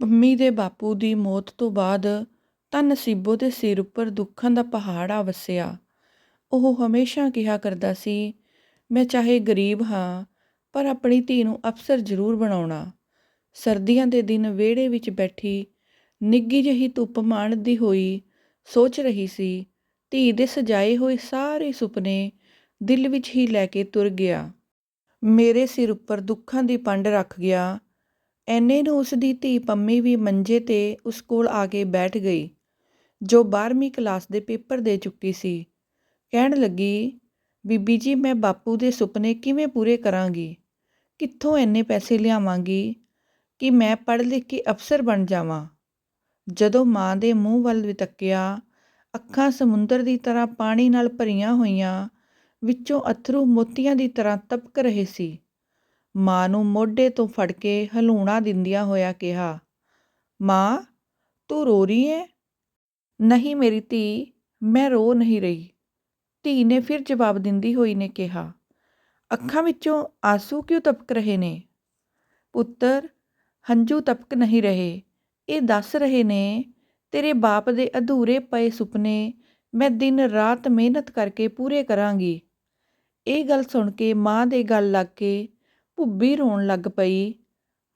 ਪੰਮੀ ਦੇ ਬਾਪੂ ਦੀ ਮੌਤ ਤੋਂ ਬਾਅਦ ਤਾਂ ਨਸੀਬੋ ਦੇ ਸਿਰ ਉੱਪਰ ਦੁੱਖਾਂ ਦਾ ਪਹਾੜ ਆ ਵਸਿਆ। ਉਹ ਹਮੇਸ਼ਾ ਕਿਹਾ ਕਰਦਾ ਸੀ, ਮੈਂ ਚਾਹੇ ਗਰੀਬ ਹਾਂ, ਪਰ ਆਪਣੀ ਧੀ ਨੂੰ ਅਫਸਰ ਜ਼ਰੂਰ ਬਣਾਉਣਾ। ਸਰਦੀਆਂ ਦੇ ਦਿਨ ਵਿਹੜੇ ਵਿੱਚ ਬੈਠੀ ਨਿੱਗੀ ਜਿਹੀ ਧੁੱਪ ਮਾਣਦੀ ਹੋਈ ਸੋਚ ਰਹੀ ਸੀ, ਧੀ ਦੇ ਸਜਾਏ ਹੋਏ ਸਾਰੇ ਸੁਪਨੇ ਦਿਲ ਵਿੱਚ ਹੀ ਲੈ ਕੇ ਤੁਰ ਗਿਆ। ਮੇਰੇ ਸਿਰ ਉੱਪਰ ਦੁੱਖਾਂ ਦੀ ਪੰਡ ਰੱਖ ਗਿਆ ਐਨੇ ਨੂੰ ਉਸ ਦੀ ਧੀ ਪੰਮੀ ਵੀ ਮੰਜੇ ਤੇ ਉਸ ਕੋਲ ਆ ਕੇ ਬੈਠ ਗਈ, ਜੋ 12ਵੀਂ ਕਲਾਸ ਦੇ ਪੇਪਰ ਦੇ ਚੁੱਕੀ ਸੀ। ਕਹਿਣ ਲੱਗੀ, ਬੀਬੀ ਜੀ, ਮੈਂ ਬਾਪੂ ਦੇ ਸੁਪਨੇ ਕਿਵੇਂ ਪੂਰੇ ਕਰਾਂਗੀ? ਕਿੱਥੋਂ ਐਨੇ ਪੈਸੇ ਲਿਆਵਾਂਗੀ ਕਿ ਮੈਂ ਪੜ੍ਹ ਲਿਖ ਕੇ ਅਫਸਰ ਬਣ ਜਾਵਾਂ? ਜਦੋਂ ਮਾਂ ਦੇ ਮੂੰਹ ਵੱਲ ਵਿਤੱਕਿਆ, ਅੱਖਾਂ ਸਮੁੰਦਰ ਦੀ ਤਰ੍ਹਾਂ ਪਾਣੀ ਨਾਲ ਭਰੀਆਂ ਹੋਈਆਂ, ਵਿੱਚੋਂ ਅਥਰੂ ਮੋਤੀਆਂ ਦੀ ਤਰ੍ਹਾਂ ਤਪਕ ਰਹੇ ਸੀ। ਮਾਂ ਨੂੰ ਮੋਢੇ ਤੋਂ ਫੜ ਕੇ ਹਲੂਣਾ ਦਿੰਦਿਆਂ ਹੋਇਆ ਕਿਹਾ, ਮਾਂ, ਤੂੰ ਰੋ ਰਹੀ ਹੈ? ਨਹੀਂ ਮੇਰੀ ਧੀ, ਮੈਂ ਰੋ ਨਹੀਂ ਰਹੀ। ਧੀ ਨੇ ਫਿਰ ਜਵਾਬ ਦਿੰਦੀ ਹੋਈ ਨੇ ਕਿਹਾ, ਅੱਖਾਂ ਵਿੱਚੋਂ ਆਂਸੂ ਕਿਉਂ ਤਪਕ ਰਹੇ ਨੇ? ਪੁੱਤਰ, ਹੰਝੂ ਤਪਕ ਨਹੀਂ ਰਹੇ। ਇਹ ਦੱਸ ਰਹੇ ਨੇ, ਤੇਰੇ ਬਾਪ ਦੇ ਅਧੂਰੇ ਪਏ ਸੁਪਨੇ ਮੈਂ ਦਿਨ ਰਾਤ ਮਿਹਨਤ ਕਰਕੇ ਪੂਰੇ ਕਰਾਂਗੀ। ਇਹ ਗੱਲ ਸੁਣ ਕੇ ਮਾਂ ਦੇ ਗੱਲ ਲੱਗ ਕੇ ਭੁੱਬੀ ਰੋਣ ਲੱਗ ਪਈ।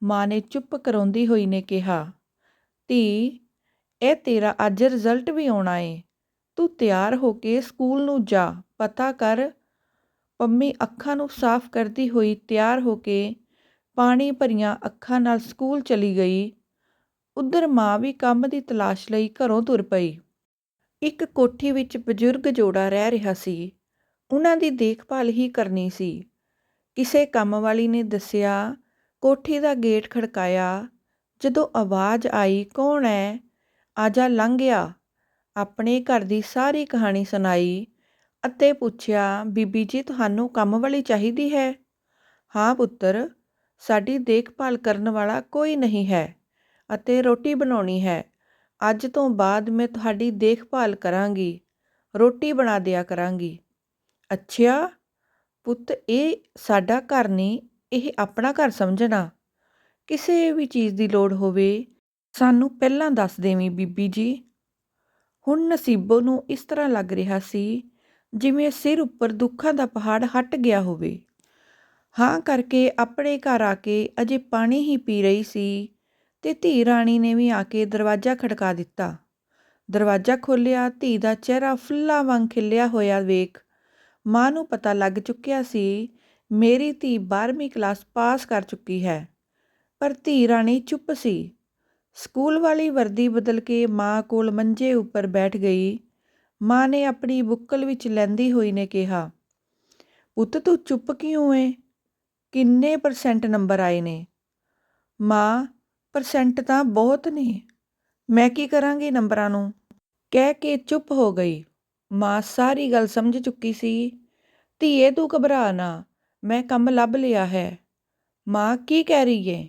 ਮਾਂ ਨੇ ਚੁੱਪ ਕਰਾਉਂਦੀ ਹੋਈ ਨੇ ਕਿਹਾ, ਧੀ, ਇਹ ਤੇਰਾ ਅੱਜ ਰਿਜ਼ਲਟ ਵੀ ਆਉਣਾ ਏ। ਤੂੰ ਤਿਆਰ ਹੋ ਕੇ ਸਕੂਲ ਨੂੰ ਜਾ, ਪਤਾ ਕਰ ਪੰਮੀ ਅੱਖਾਂ ਨੂੰ ਸਾਫ਼ ਕਰਦੀ ਹੋਈ ਤਿਆਰ ਹੋ ਕੇ ਪਾਣੀ ਭਰੀਆਂ ਅੱਖਾਂ ਨਾਲ ਸਕੂਲ ਚਲੀ ਗਈ। ਉਧਰ ਮਾਂ ਵੀ ਕੰਮ ਦੀ ਤਲਾਸ਼ ਲਈ ਘਰੋਂ ਤੁਰ ਪਈ। ਇੱਕ ਕੋਠੀ ਵਿੱਚ ਬਜ਼ੁਰਗ ਜੋੜਾ ਰਹਿ ਰਿਹਾ ਸੀ। ਉਹਨਾਂ ਦੀ ਦੇਖਭਾਲ ਹੀ ਕਰਨੀ ਸੀ। ਕਿਸੇ ਕੰਮ ਵਾਲੀ ਨੇ ਦੱਸਿਆ, ਕੋਠੀ ਦਾ ਗੇਟ ਖੜਕਾਇਆ, ਜਦੋਂ ਆਵਾਜ਼ ਆਈ, ਕੌਣ ਹੈ ਆਜਾ ਲੰਘ ਗਿਆ ਆਪਣੇ ਘਰ ਦੀ ਸਾਰੀ ਕਹਾਣੀ ਸੁਣਾਈ ਅਤੇ ਪੁੱਛਿਆ, ਬੀਬੀ ਜੀ, ਤੁਹਾਨੂੰ ਕੰਮ ਵਾਲੀ ਚਾਹੀਦੀ ਹੈ? ਹਾਂ ਪੁੱਤਰ, ਸਾਡੀ ਦੇਖਭਾਲ ਕਰਨ ਵਾਲਾ ਕੋਈ ਨਹੀਂ ਹੈ ਅਤੇ ਰੋਟੀ ਬਣਾਉਣੀ ਹੈ। ਅੱਜ ਤੋਂ ਬਾਅਦ ਮੈਂ ਤੁਹਾਡੀ ਦੇਖਭਾਲ ਕਰਾਂਗੀ, ਰੋਟੀ ਬਣਾ ਦਿਆ ਕਰਾਂਗੀ। ਅੱਛਾ ਪੁੱਤ, ਇਹ ਸਾਡਾ ਘਰ ਨਹੀਂ ਇਹ ਆਪਣਾ ਘਰ ਸਮਝਣਾ। ਕਿਸੇ ਵੀ ਚੀਜ਼ ਦੀ ਲੋੜ ਹੋਵੇ, ਸਾਨੂੰ ਪਹਿਲਾਂ ਦੱਸ ਦੇਵੀਂ ਬੀਬੀ ਜੀ। ਹੁਣ ਨਸੀਬੋ ਨੂੰ ਇਸ ਤਰ੍ਹਾਂ ਲੱਗ ਰਿਹਾ ਸੀ, ਜਿਵੇਂ ਸਿਰ ਉੱਪਰ ਦੁੱਖਾਂ ਦਾ ਪਹਾੜ ਹਟ ਗਿਆ ਹੋਵੇ। ਹਾਂ, ਕਰਕੇ ਆਪਣੇ ਘਰ ਆ ਕੇ ਅਜੇ ਪਾਣੀ ਹੀ ਪੀ ਰਹੀ ਸੀ ਤੇ ਧੀ ਰਾਣੀ ਨੇ ਵੀ ਆ ਕੇ ਦਰਵਾਜ਼ਾ ਖੜਕਾ ਦਿੱਤਾ। ਦਰਵਾਜ਼ਾ ਖੋਲ੍ਹਿਆ, ਧੀ ਦਾ ਚਿਹਰਾ ਫੁੱਲਾਂ ਵਾਂਗ ਖਿਲਿਆ ਹੋਇਆ ਵੇਖ ਮਾਂ ਨੂੰ ਪਤਾ ਲੱਗ ਚੁੱਕਿਆ ਸੀ, ਮੇਰੀ ਧੀ 12ਵੀਂ ਕਲਾਸ ਪਾਸ ਕਰ ਚੁੱਕੀ ਹੈ। ਪਰ ਧੀ ਰਾਣੀ ਚੁੱਪ ਸੀ। ਸਕੂਲ ਵਾਲੀ ਵਰਦੀ ਬਦਲ ਕੇ ਮਾਂ ਕੋਲ ਮੰਜੇ ਉੱਪਰ ਬੈਠ ਗਈ। ਮਾਂ ਨੇ ਆਪਣੀ ਬੁੱਕਲ ਵਿੱਚ ਲੈਂਦੀ ਹੋਈ ਨੇ ਕਿਹਾ, ਪੁੱਤ, ਤੂੰ ਚੁੱਪ ਕਿਉਂ ਏ? ਕਿੰਨੇ ਪਰਸੈਂਟ ਨੰਬਰ ਆਏ ਨੇ? ਮਾਂ ਪਰਸੈਂਟ ਤਾਂ ਬਹੁਤ ਨੇ। ਮੈਂ ਕੀ ਕਰਾਂਗੀ ਨੰਬਰਾਂ ਨੂੰ? ਕਹਿ ਕੇ ਚੁੱਪ ਹੋ ਗਈ। ਮਾਂ ਸਾਰੀ ਗੱਲ ਸਮਝ ਚੁੱਕੀ ਸੀ। ਧੀਏ, ਤੂੰ ਘਬਰਾ ਨਾ, ਮੈਂ ਕੰਮ ਲੱਭ ਲਿਆ ਹੈ। ਮਾਂ, ਕੀ ਕਹਿ ਰਹੀ ਏ?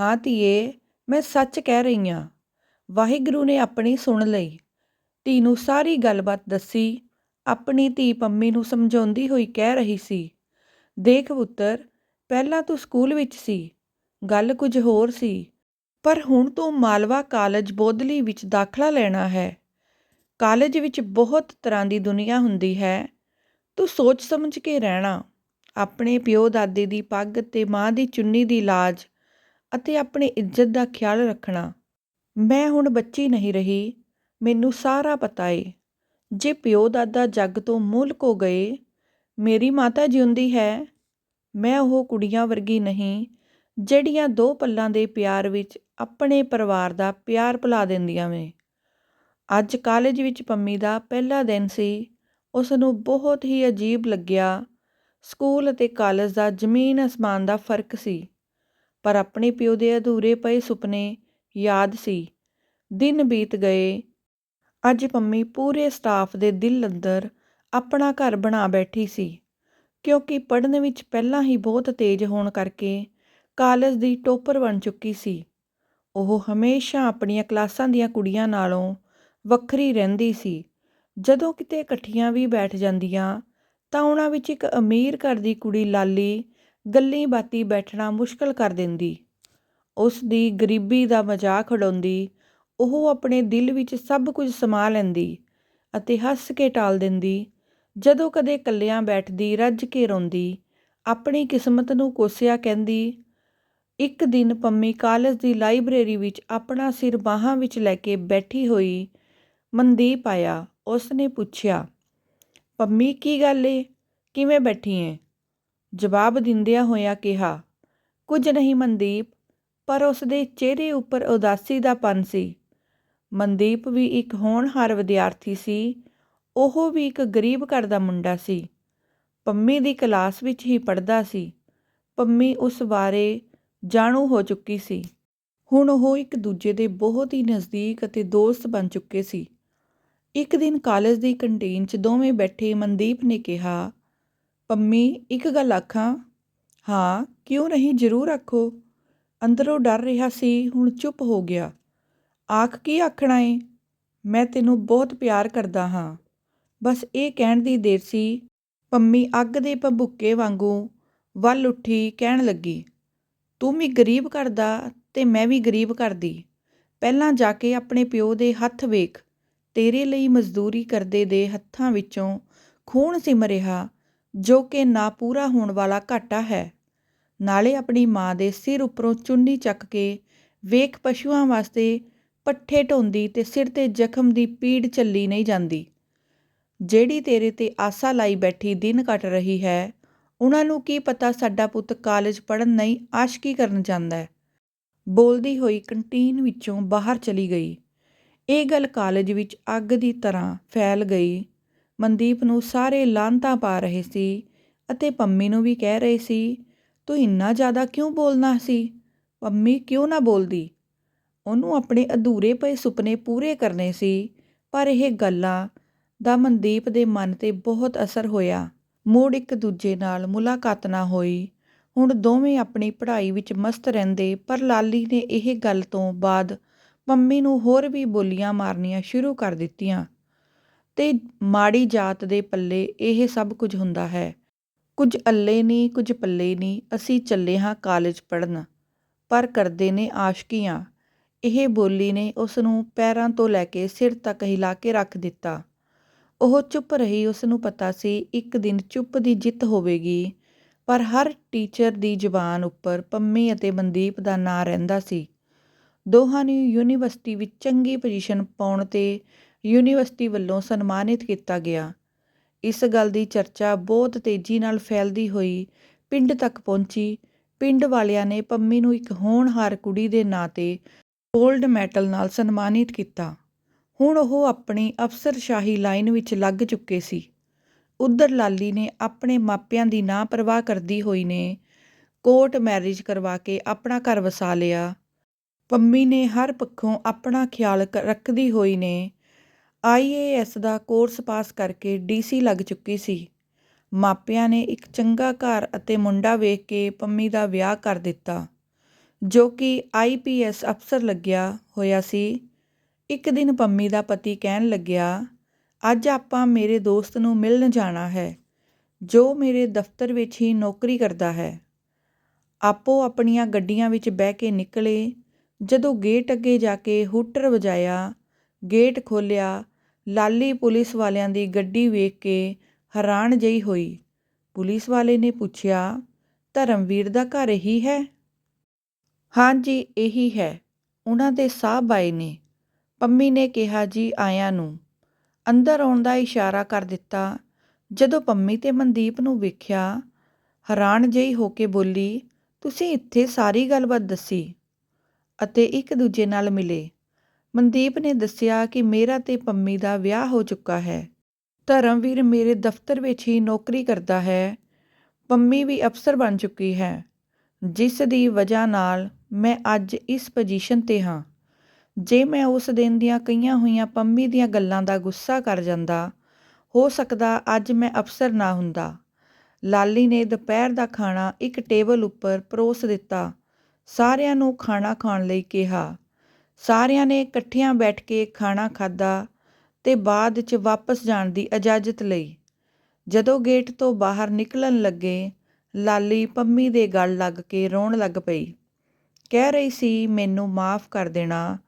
ਹਾਂ ਧੀਏ, ਮੈਂ ਸੱਚ ਕਹਿ ਰਹੀ ਹਾਂ ਵਾਹਿਗੁਰੂ ਨੇ ਆਪਣੀ ਸੁਣ ਲਈ। ਧੀ ਨੂੰ ਸਾਰੀ ਗੱਲਬਾਤ ਦੱਸੀ। ਆਪਣੀ ਧੀ ਪੰਮੀ ਨੂੰ ਸਮਝਾਉਂਦੀ ਹੋਈ ਕਹਿ ਰਹੀ ਸੀ, ਦੇਖ ਪੁੱਤਰ, ਪਹਿਲਾਂ ਤੂੰ ਸਕੂਲ ਵਿੱਚ ਸੀ, ਗੱਲ ਕੁਝ ਹੋਰ ਸੀ, ਪਰ ਹੁਣ ਤੂੰ ਮਾਲਵਾ ਕਾਲਜ ਬੋਧਲੀ ਵਿੱਚ ਦਾਖਲਾ ਲੈਣਾ ਹੈ। ਕਾਲਜ ਵਿੱਚ ਬਹੁਤ ਤਰ੍ਹਾਂ ਦੀ ਦੁਨੀਆ ਹੁੰਦੀ ਹੈ। ਤੂੰ ਸੋਚ ਸਮਝ ਕੇ ਰਹਿਣਾ। ਆਪਣੇ ਪਿਓ ਦਾਦੇ ਦੀ ਪੱਗ ਅਤੇ ਮਾਂ ਦੀ ਚੁੰਨੀ ਦੀ ਲਾਜ ਅਤੇ ਆਪਣੀ ਇੱਜ਼ਤ ਦਾ ਖਿਆਲ ਰੱਖਣਾ। ਮੈਂ ਹੁਣ ਬੱਚੀ ਨਹੀਂ ਰਹੀ। ਮੈਨੂੰ ਸਾਰਾ ਪਤਾ ਏ। ਜੇ ਪਿਓ ਦਾਦਾ ਜੱਗ ਤੋਂ ਮੂਲ ਹੋ ਗਏ, ਮੇਰੀ ਮਾਤਾ ਜਿਉਂਦੀ ਹੈ। ਮੈਂ ਉਹ ਕੁੜੀਆਂ ਵਰਗੀ ਨਹੀਂ, ਜਿਹੜੀਆਂ ਦੋ ਪੱਲਾਂ ਦੇ ਪਿਆਰ ਵਿੱਚ ਆਪਣੇ ਪਰਿਵਾਰ ਦਾ ਪਿਆਰ ਭੁਲਾ ਦਿੰਦੀਆਂ ਵੇ ਅੱਜ ਕਾਲਜ ਵਿੱਚ ਪੰਮੀ ਦਾ ਪਹਿਲਾ ਦਿਨ ਸੀ। ਉਸ ਨੂੰ ਬਹੁਤ ਹੀ ਅਜੀਬ ਲੱਗਿਆ। ਸਕੂਲ ਅਤੇ ਕਾਲਜ ਦਾ ਜ਼ਮੀਨ ਅਸਮਾਨ ਦਾ ਫ਼ਰਕ ਸੀ। ਪਰ ਆਪਣੇ ਪਿਓ ਦੇ ਅਧੂਰੇ ਪਏ ਸੁਪਨੇ ਯਾਦ ਸੀ। ਦਿਨ ਬੀਤ ਗਏ। ਅੱਜ ਪੰਮੀ ਪੂਰੇ ਸਟਾਫ ਦੇ ਦਿਲ ਅੰਦਰ ਆਪਣਾ ਘਰ ਬਣਾ ਬੈਠੀ ਸੀ। ਕਿਉਂਕਿ ਪੜ੍ਹਨ ਵਿੱਚ ਪਹਿਲਾਂ ਹੀ ਬਹੁਤ ਤੇਜ਼ ਹੋਣ ਕਰਕੇ ਕਾਲਜ ਦੀ ਟੋਪਰ ਬਣ ਚੁੱਕੀ ਸੀ। ਉਹ ਹਮੇਸ਼ਾ ਆਪਣੀਆਂ ਕਲਾਸਾਂ ਦੀਆਂ ਕੁੜੀਆਂ ਨਾਲੋਂ ਵੱਖਰੀ ਰਹਿੰਦੀ ਸੀ। ਜਦੋਂ ਕਿਤੇ ਇਕੱਠੀਆਂ ਵੀ ਬੈਠ ਜਾਂਦੀਆਂ, ਤਾਂ ਉਹਨਾਂ ਵਿੱਚ ਇੱਕ ਅਮੀਰ ਘਰ ਦੀ ਕੁੜੀ ਲਾਲੀ ਗੱਲੀ ਬਾਤੀ ਬੈਠਣਾ ਮੁਸ਼ਕਲ ਕਰ ਦਿੰਦੀ। ਉਸ ਦੀ ਗਰੀਬੀ ਦਾ ਮਜ਼ਾਕ ਉਡਾਉਂਦੀ, ਉਹ ਆਪਣੇ ਦਿਲ ਵਿੱਚ ਸਭ ਕੁਝ ਸਮਾ ਲੈਂਦੀ ਅਤੇ ਹੱਸ ਕੇ ਟਾਲ ਦਿੰਦੀ। ਜਦੋਂ ਕਦੇ ਇਕੱਲਿਆਂ ਬੈਠਦੀ, ਰੱਜ ਕੇ ਰੋਂਦੀ, ਆਪਣੀ ਕਿਸਮਤ ਨੂੰ ਕੋਸਿਆ ਕਹਿੰਦੀ, ਇੱਕ ਦਿਨ ਪੰਮੀ ਕਾਲਜ ਦੀ ਲਾਇਬ੍ਰੇਰੀ ਵਿੱਚ ਆਪਣਾ ਸਿਰ ਬਾਹਾਂ ਵਿੱਚ ਲੈ ਕੇ ਬੈਠੀ ਹੋਈ ਮਨਦੀਪ ਆਇਆ ਉਸ ਨੇ ਪੁੱਛਿਆ, ਪੰਮੀ, ਕੀ ਗੱਲ ਏ? ਕਿਵੇਂ ਬੈਠੀ ਏ? ਜਵਾਬ ਦਿੰਦਿਆਂ ਹੋਇਆ ਕਿਹਾ, ਕੁਝ ਨਹੀਂ ਮਨਦੀਪ, ਪਰ ਉਸ ਦੇ ਚਿਹਰੇ ਉੱਪਰ ਉਦਾਸੀ ਦਾ ਪਨ ਸੀ। ਮਨਦੀਪ ਵੀ ਇੱਕ ਹੋਣਹਾਰ ਵਿਦਿਆਰਥੀ ਸੀ, ਉਹ ਵੀ ਇੱਕ ਗਰੀਬ ਘਰ ਦਾ ਮੁੰਡਾ ਸੀ। ਪੰਮੀ ਦੀ ਕਲਾਸ ਵਿੱਚ ਹੀ ਪੜ੍ਹਦਾ ਸੀ। ਪੰਮੀ ਉਸ ਬਾਰੇ ਜਾਣੂ ਹੋ ਚੁੱਕੀ ਸੀ। ਹੁਣ ਉਹ ਇੱਕ ਦੂਜੇ ਦੇ ਬਹੁਤ ਹੀ ਨਜ਼ਦੀਕ ਅਤੇ ਦੋਸਤ ਬਣ ਚੁੱਕੇ ਸੀ। ਇੱਕ ਦਿਨ ਕਾਲਜ ਦੀ ਕੰਟੀਨ 'ਚ ਦੋਵੇਂ ਬੈਠੇ ਮਨਦੀਪ ਨੇ ਕਿਹਾ, ਪੰਮੀ, ਇੱਕ ਗੱਲ ਆਖਾਂ? ਹਾਂ, ਕਿਉਂ ਨਹੀਂ? ਜ਼ਰੂਰ ਆਖੋ। ਅੰਦਰੋਂ ਡਰ ਰਿਹਾ ਸੀ, ਹੁਣ ਚੁੱਪ ਹੋ ਗਿਆ। ਆਖ ਕੀ ਆਖਣਾ ਏ? ਮੈਂ ਤੈਨੂੰ ਬਹੁਤ ਪਿਆਰ ਕਰਦਾ ਹਾਂ। ਬਸ ਇਹ ਕਹਿਣ ਦੀ ਦੇਰ ਸੀ, ਪੰਮੀ ਅੱਗ ਦੇ ਭਬੁੱਕੇ ਵਾਂਗੂ ਵੱਲ ਉੱਠੀ, ਕਹਿਣ ਲੱਗੀ, ਤੂੰ ਵੀ ਗਰੀਬ ਘਰ ਦਾ ਤੇ ਮੈਂ ਵੀ ਗਰੀਬ ਘਰ ਪਹਿਲਾਂ ਜਾ ਕੇ ਆਪਣੇ ਪਿਓ ਦੇ ਹੱਥ ਵੇਖ। ਤੇਰੇ ਲਈ ਮਜ਼ਦੂਰੀ ਕਰਦੇ ਦੇ ਹੱਥਾਂ ਵਿੱਚੋਂ ਖੂਨ ਸਿਮ ਰਿਹਾ, ਜੋ ਕਿ ਨਾ ਪੂਰਾ ਹੋਣ ਵਾਲਾ ਘਾਟਾ ਹੈ। ਨਾਲੇ ਆਪਣੀ ਮਾਂ ਦੇ ਸਿਰ ਉੱਪਰੋਂ ਚੁੰਨੀ ਚੱਕ ਕੇ ਵੇਖ ਪਸ਼ੂਆਂ ਵਾਸਤੇ ਪੱਠੇ ਢੋਂਦੀ ਤੇ ਸਿਰ ਤੇ ਜ਼ਖਮ ਦੀ ਪੀੜ ਚੱਲੀ ਨਹੀਂ ਜਾਂਦੀ। ਜਿਹੜੀ ਤੇਰੇ ਤੇ ਆਸਾ ਲਾਈ ਬੈਠੀ ਦਿਨ ਕੱਟ ਰਹੀ ਹੈ, ਉਹਨਾਂ ਨੂੰ ਕੀ ਪਤਾ ਸਾਡਾ ਪੁੱਤ ਕਾਲਜ ਪੜਨ ਨਹੀਂ ਆਸ਼ਕੀ ਕਰਨ ਜਾਂਦਾ ਹੈ। ਬੋਲਦੀ ਹੋਈ ਕੰਟੀਨ ਵਿੱਚੋਂ ਬਾਹਰ ਚਲੀ ਗਈ। ਇਹ ਗੱਲ ਕਾਲਜ ਵਿੱਚ ਅੱਗ ਦੀ ਤਰ੍ਹਾਂ ਫੈਲ ਗਈ। ਮਨਦੀਪ ਨੂੰ ਸਾਰੇ ਲਾਂਤਾਂ ਪਾ ਰਹੇ ਸੀ ਅਤੇ ਪੰਮੀ ਨੂੰ ਵੀ ਕਹਿ ਰਹੇ ਸੀ, ਤੂੰ ਇੰਨਾ ਜ਼ਿਆਦਾ ਕਿਉਂ ਬੋਲਣਾ ਸੀ? ਪੰਮੀ ਕਿਉਂ ਨਾ ਬੋਲਦੀ? ਉਹਨੂੰ ਆਪਣੇ ਅਧੂਰੇ ਪਏ ਸੁਪਨੇ ਪੂਰੇ ਕਰਨੇ ਸੀ, ਪਰ ਇਹ ਗੱਲਾਂ ਦਾ ਮਨਦੀਪ ਦੇ ਮਨ ਤੇ ਬਹੁਤ ਅਸਰ ਹੋਇਆ। ਮੁੜ ਇੱਕ ਦੂਜੇ ਨਾਲ ਮੁਲਾਕਾਤ ਨਾ ਹੋਈ। ਹੁਣ ਦੋਵੇਂ ਆਪਣੀ ਪੜ੍ਹਾਈ ਵਿੱਚ ਮਸਤ ਰਹਿੰਦੇ, ਪਰ ਲਾਲੀ ਨੇ ਇਹ ਗੱਲ ਤੋਂ ਬਾਅਦ ਪੰਮੀ ਨੂੰ ਹੋਰ ਵੀ ਬੋਲੀਆਂ ਮਾਰਨੀਆਂ ਸ਼ੁਰੂ ਕਰ ਦਿੱਤੀਆਂ। ਤੇ ਮਾੜੀ ਜਾਤ ਦੇ ਪੱਲੇ ਇਹ ਸਭ ਕੁਝ ਹੁੰਦਾ ਹੈ। ਕੁਝ ਅੱਲੇ ਨਹੀਂ ਕੁਝ ਪੱਲੇ ਨਹੀਂ ਅਸੀਂ ਚੱਲੇ ਹਾਂ ਕਾਲਜ ਪੜਨ ਪਰ ਕਰਦੇ ਨੇ ਆਸ਼ਕੀਆਂ। ਇਹ ਬੋਲੀ ਨੇ ਉਸ ਨੂੰ ਪੈਰਾਂ ਤੋਂ ਲੈ ਕੇ ਸਿਰ ਤੱਕ ਹਿਲਾ ਕੇ ਰੱਖ ਦਿੱਤਾ। ਉਹ ਚੁੱਪ ਰਹੀ ਉਸ ਨੂੰ ਪਤਾ ਸੀ ਇੱਕ ਦਿਨ ਚੁੱਪ ਦੀ ਜਿੱਤ ਹੋਵੇਗੀ। ਪਰ ਹਰ ਟੀਚਰ ਦੀ ਜ਼ੁਬਾਨ ਉੱਪਰ ਪੰਮੀ ਅਤੇ ਮਨਦੀਪ ਦਾ ਨਾਂ ਰਹਿੰਦਾ ਸੀ। ਦੋਹਾਂ ਨੂੰ ਯੂਨੀਵਰਸਿਟੀ ਵਿੱਚ ਚੰਗੀ ਪੁਜੀਸ਼ਨ ਪਾਉਣ ਤੇ ਯੂਨੀਵਰਸਿਟੀ ਵੱਲੋਂ ਸਨਮਾਨਿਤ ਕੀਤਾ ਗਿਆ। ਇਸ ਗੱਲ ਦੀ ਚਰਚਾ ਬਹੁਤ ਤੇਜ਼ੀ ਨਾਲ ਫੈਲਦੀ ਹੋਈ ਪਿੰਡ ਤੱਕ ਪਹੁੰਚੀ। ਪਿੰਡ ਵਾਲਿਆਂ ਨੇ ਪੰਮੀ ਨੂੰ ਇੱਕ ਹੋਣਹਾਰ ਕੁੜੀ ਦੇ ਨਾਂ ਤੇ ਗੋਲਡ ਮੈਡਲ ਨਾਲ ਸਨਮਾਨਿਤ ਕੀਤਾ। ਹੁਣ ਉਹ ਆਪਣੀ ਅਫਸਰਸ਼ਾਹੀ ਲਾਈਨ ਵਿੱਚ ਲੱਗ ਚੁੱਕੇ ਸੀ। ਉਧਰ ਲਾਲੀ ਨੇ ਆਪਣੇ ਮਾਪਿਆਂ ਦੀ ਨਾ ਪਰਵਾਹ ਕਰਦੀ ਹੋਈ ਨੇ ਕੋਰਟ ਮੈਰਿਜ ਕਰਵਾ ਕੇ ਆਪਣਾ ਘਰ ਵਸਾ ਲਿਆ। ਪੰਮੀ ਨੇ ਹਰ ਪੱਖੋਂ ਆਪਣਾ ਖਿਆਲ ਕ- ਰੱਖਦੀ ਹੋਈ ਨੇ ਆਈਏਐਸ ਦਾ ਕੋਰਸ ਪਾਸ ਕਰਕੇ ਡੀਸੀ ਲੱਗ ਚੁੱਕੀ ਸੀ। ਮਾਪਿਆਂ ਨੇ ਇੱਕ ਚੰਗਾ ਘਰ ਅਤੇ ਮੁੰਡਾ ਵੇਖ ਕੇ ਪੰਮੀ ਦਾ ਵਿਆਹ ਕਰ ਦਿੱਤਾ, ਜੋ ਕਿ ਆਈਪੀਐਸ ਅਫਸਰ ਲੱਗਿਆ ਹੋਇਆ ਸੀ। ਇੱਕ ਦਿਨ ਪੰਮੀ ਦਾ ਪਤੀ ਕਹਿਣ ਲੱਗਿਆ, ਅੱਜ ਆਪਾਂ ਮੇਰੇ ਦੋਸਤ ਨੂੰ ਮਿਲਣ ਜਾਣਾ ਹੈ, ਜੋ ਮੇਰੇ ਦਫ਼ਤਰ ਵਿੱਚ ਹੀ ਨੌਕਰੀ ਕਰਦਾ ਹੈ। ਆਪੋ ਆਪਣੀਆਂ ਗੱਡੀਆਂ ਵਿੱਚ ਬਹਿ ਕੇ ਨਿਕਲੇ ਜਦੋਂ ਗੇਟ ਅੱਗੇ ਜਾ ਕੇ ਹੂਟਰ ਵਜਾਇਆ, ਗੇਟ ਖੋਲ੍ਹਿਆ, ਲਾਲੀ ਪੁਲਿਸ ਵਾਲਿਆਂ ਦੀ ਗੱਡੀ ਵੇਖ ਕੇ ਹੈਰਾਨ ਜਿਹੀ ਹੋਈ। ਪੁਲਿਸ ਵਾਲੇ ਨੇ ਪੁੱਛਿਆ, ਧਰਮਵੀਰ ਦਾ ਘਰ ਇਹੀ ਹੈ? ਹਾਂਜੀ, ਇਹੀ ਹੈ। ਉਹਨਾਂ ਦੇ ਸਾਹਿਬ ਆਏ ਨੇ। ਪੰਮੀ ਨੇ ਕਿਹਾ, ਜੀ, ਆਇਆਂ ਨੂੰ। ਅੰਦਰ ਆਉਣ ਦਾ ਇਸ਼ਾਰਾ ਕਰ ਦਿੱਤਾ। ਜਦੋਂ ਪੰਮੀ ਤੇ ਮਨਦੀਪ ਨੂੰ ਵੇਖਿਆ, ਹੈਰਾਨ ਜਿਹੀ ਹੋ ਕੇ ਬੋਲੀ, ਤੁਸੀਂ ਇੱਥੇ ਸਾਰੀ ਗੱਲਬਾਤ ਦੱਸੀ? ਅਤੇ ਇੱਕ ਦੂਜੇ ਨਾਲ ਮਿਲੇ। ਮਨਦੀਪ ਨੇ ਦੱਸਿਆ ਕਿ ਮੇਰਾ ਤੇ ਪੰਮੀ ਦਾ ਵਿਆਹ ਹੋ ਚੁੱਕਾ ਹੈ। ਧਰਮਵੀਰ ਮੇਰੇ ਦਫ਼ਤਰ ਵਿੱਚ ਹੀ ਨੌਕਰੀ ਕਰਦਾ ਹੈ। ਪੰਮੀ ਵੀ ਅਫਸਰ ਬਣ ਚੁੱਕੀ ਹੈ। ਜਿਸ ਦੀ ਵਜ੍ਹਾ ਨਾਲ ਮੈਂ ਅੱਜ ਇਸ ਪੋਜੀਸ਼ਨ ਤੇ ਹਾਂ। ਜੇ ਮੈਂ ਉਸ ਦਿਨ ਦੀਆਂ ਕਈਆਂ ਹੋਈਆਂ ਪੰਮੀ ਦੀਆਂ ਗੱਲਾਂ ਦਾ ਗੁੱਸਾ ਕਰ ਜਾਂਦਾ, ਹੋ ਸਕਦਾ ਅੱਜ ਮੈਂ ਅਫਸਰ ਨਾ ਹੁੰਦਾ। ਲਾਲੀ ਨੇ ਦੁਪਹਿਰ ਦਾ ਖਾਣਾ ਇੱਕ ਟੇਬਲ ਉੱਪਰ ਪਰੋਸ ਦਿੱਤਾ। ਸਾਰਿਆਂ ਨੂੰ ਖਾਣਾ ਖਾਣ ਲਈ ਕਿਹਾ। ਸਾਰਿਆਂ ਨੇ ਇਕੱਠਿਆਂ ਬੈਠ ਕੇ ਖਾਣਾ ਖਾਧਾ ਤੇ ਬਾਅਦ 'ਚ ਵਾਪਸ ਜਾਣ ਦੀ ਇਜਾਜ਼ਤ ਲਈ। ਜਦੋਂ ਗੇਟ ਤੋਂ ਬਾਹਰ ਨਿਕਲਣ ਲੱਗੇ, ਲਾਲੀ ਪੰਮੀ ਦੇ ਗਲ ਲੱਗ ਕੇ ਰੋਣ ਲੱਗ ਪਈ। ਕਹਿ ਰਹੀ ਸੀ, ਮੈਨੂੰ ਮਾਫ਼ ਕਰ ਦੇਣਾ।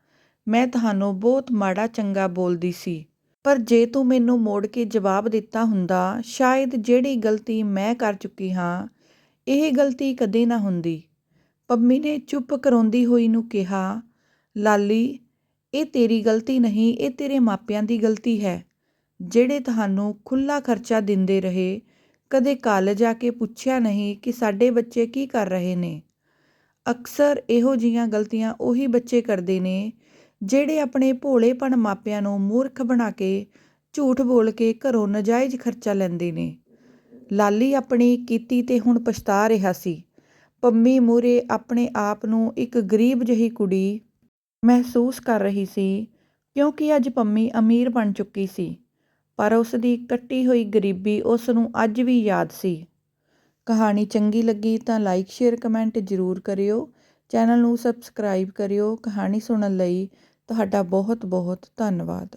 ਮੈਂ ਤੁਹਾਨੂੰ ਬਹੁਤ ਮਾੜਾ ਚੰਗਾ ਬੋਲਦੀ ਸੀ। ਪਰ ਜੇ ਤੂੰ ਮੈਨੂੰ ਮੋੜ ਕੇ ਜਵਾਬ ਦਿੱਤਾ ਹੁੰਦਾ, ਸ਼ਾਇਦ ਜਿਹੜੀ ਗਲਤੀ ਮੈਂ ਕਰ ਚੁੱਕੀ ਹਾਂ, ਇਹ ਗਲਤੀ ਕਦੇ ਨਾ ਹੁੰਦੀ। ਪੰਮੀ ਨੇ ਚੁੱਪ ਕਰਾਉਂਦੀ ਹੋਈ ਨੂੰ ਕਿਹਾ, ਲਾਲੀ, ਇਹ ਤੇਰੀ ਗਲਤੀ ਨਹੀਂ, ਇਹ ਤੇਰੇ ਮਾਪਿਆਂ ਦੀ ਗਲਤੀ ਹੈ। ਜਿਹੜੇ ਤੁਹਾਨੂੰ ਖੁੱਲਾ ਖਰਚਾ ਦਿੰਦੇ ਰਹੇ, ਕਦੇ ਕਾਲਜ ਆ ਕੇ ਪੁੱਛਿਆ ਨਹੀਂ ਕਿ ਸਾਡੇ ਬੱਚੇ ਕੀ ਕਰ ਰਹੇ ਨੇ। ਅਕਸਰ ਇਹੋ ਜੀਆਂ ਗਲਤੀਆਂ ਉਹੀ ਬੱਚੇ ਕਰਦੇ ਨੇ, ਜਿਹੜੇ ਆਪਣੇ ਭੋਲੇਪਣ ਮਾਪਿਆਂ ਨੂੰ ਮੂਰਖ ਬਣਾ ਕੇ, ਝੂਠ ਬੋਲ ਕੇ ਘਰੋਂ ਨਜਾਇਜ਼ ਖਰਚਾ ਲੈਂਦੇ ਨੇ। ਲਾਲੀ ਆਪਣੀ ਕੀਤੀ ਤੇ ਹੁਣ ਪਛਤਾ ਰਿਹਾ ਸੀ। ਪੰਮੀ ਮੂਹਰੇ ਆਪਣੇ ਆਪ ਨੂੰ ਇੱਕ ਗਰੀਬ ਜਿਹੀ ਕੁੜੀ ਮਹਿਸੂਸ ਕਰ ਰਹੀ ਸੀ, ਕਿਉਂਕਿ ਅੱਜ ਪੰਮੀ ਅਮੀਰ ਬਣ ਚੁੱਕੀ ਸੀ, ਪਰ ਉਸ ਦੀ ਕੱਟੀ ਹੋਈ ਗਰੀਬੀ ਉਸ ਨੂੰ ਅੱਜ ਵੀ ਯਾਦ ਸੀ। ਕਹਾਣੀ ਚੰਗੀ ਲੱਗੀ ਤਾਂ ਲਾਈਕ ਸ਼ੇਅਰ ਕਮੈਂਟ ਜ਼ਰੂਰ ਕਰਿਓ, ਚੈਨਲ ਨੂੰ ਸਬਸਕ੍ਰਾਈਬ ਕਰਿਓ। ਕਹਾਣੀ ਸੁਣਨ ਲਈ ਤੁਹਾਡਾ ਬਹੁਤ ਬਹੁਤ ਧੰਨਵਾਦ।